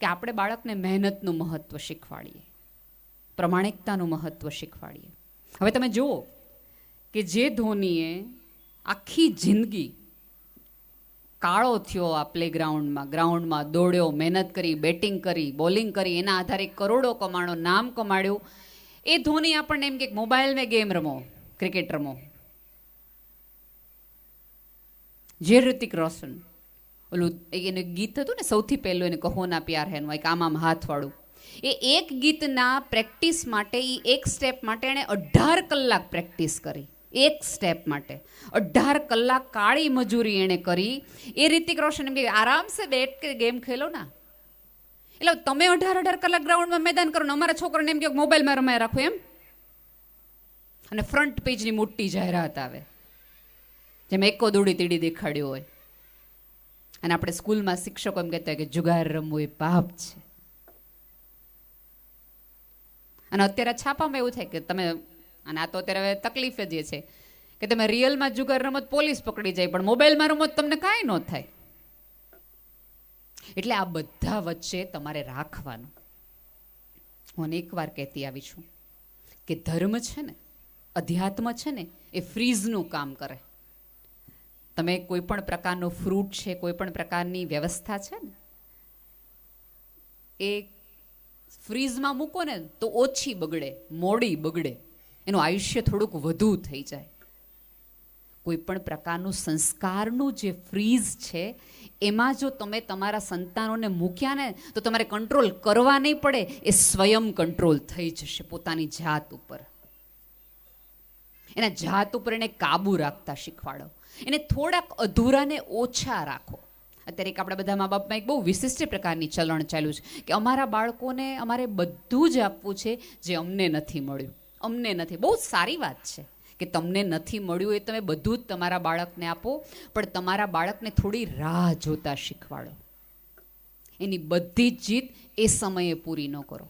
કે આપણે બાળકને મહેનતનું મહત્ત્વ શીખવાડીએ, પ્રમાણિકતાનું મહત્ત્વ શીખવાડીએ. હવે તમે જુઓ કે જે ધોનીએ આખી જિંદગી કાળો થયો આ પ્લેગ્રાઉન્ડમાં ગ્રાઉન્ડમાં દોડ્યો, મહેનત કરી બેટિંગ કરી બોલિંગ કરી, એના આધારે કરોડો કમાણો, નામ કમાડ્યું. એ ધોની આપણને એમ કે મોબાઈલમાં ગેમ રમો ક્રિકેટ રમો જે ઋતિક રોશન. ઓલું એને ગીત હતું ને, સૌથી પહેલું એને કહો ના પ્યાર હેનું એક આમ આમ હાથવાળું. એ એક ગીતના પ્રેક્ટિસ માટે એ એક સ્ટેપ માટે એણે અઢાર કલાક પ્રેક્ટિસ કરી. એક સ્ટેપ માટે. અઢાર કલાક કાળી મજૂરી એણે કરી. એ રિતિક રોશન એમ કે આરામ સે બેટ કે ગેમ ખેલો ના. એટલે તમે અઢાર અઢાર કલાક ગ્રાઉન્ડમાં મેદાન કરો ને, અમારા છોકરાને એમ કે મોબાઈલમાં રમાય રાખો એમ. અને ફ્રન્ટ પેજની મોટી જાહેરાત આવે. જેમ એકો દોડી તીડી દેખાડ્યું હોય. અને આપણે સ્કૂલમાં શિક્ષકો એમ કહેતા કે જુગાર રમવું એ પાપ છે. અને અત્યારે છાપામાં એવું થાય કે તમે, અને આ તો અત્યારે તકલીફ જ એ છે, કે તમે રિયલમાં જુગાર રમત પોલીસ પકડી જાય, પણ મોબાઈલમાં રમત તમને કાંઈ ન થાય. એટલે આ બધા વચ્ચે તમારે રાખવાનું. હું અનેક વાર કહેતી આવી છું કે ધર્મ છે ને, અધ્યાત્મ છે ને, એ ફ્રીઝનું કામ કરે. તમે કોઈ પણ પ્રકારનો ફ્રૂટ છે, કોઈ પણ પ્રકારની વ્યવસ્થા છે ને? એ ફ્રીઝમાં મૂકો ને તો ઓછી બગડે, મોડી બગડે. એનું આયુષ્ય થોડુંક વધુ થઈ જાય. કોઈ પણ પ્રકારનું સંસ્કારનું જે ફ્રીઝ છે, એમાં જો તમે તમારા સંતાનોને મૂક્યા ને, તો તમારે કંટ્રોલ કરવા નહીં પડે, એ સ્વયં કંટ્રોલ થઈ જશે પોતાની જાત ઉપર. એના જાત ઉપર એને કાબુ રાખતા શીખવાડો. એને થોડાક અધૂરાને ઓછા રાખો. અત્યારે એક આપણા બધા મા બાપમાં એક બહુ વિશિષ્ટ પ્રકારની ચલણ ચાલ્યું છે કે અમારા બાળકોને અમારે બધું જ આપવું છે જે અમને નથી મળ્યું. અમને નથી. બહુ સારી વાત છે કે તમને નથી મળ્યું એ તમે બધું જ તમારા બાળકને આપો, પણ તમારા બાળકને થોડી રાહ જોતા શીખવાડો. એની બધી જ જીત એ સમયે પૂરી ન કરો.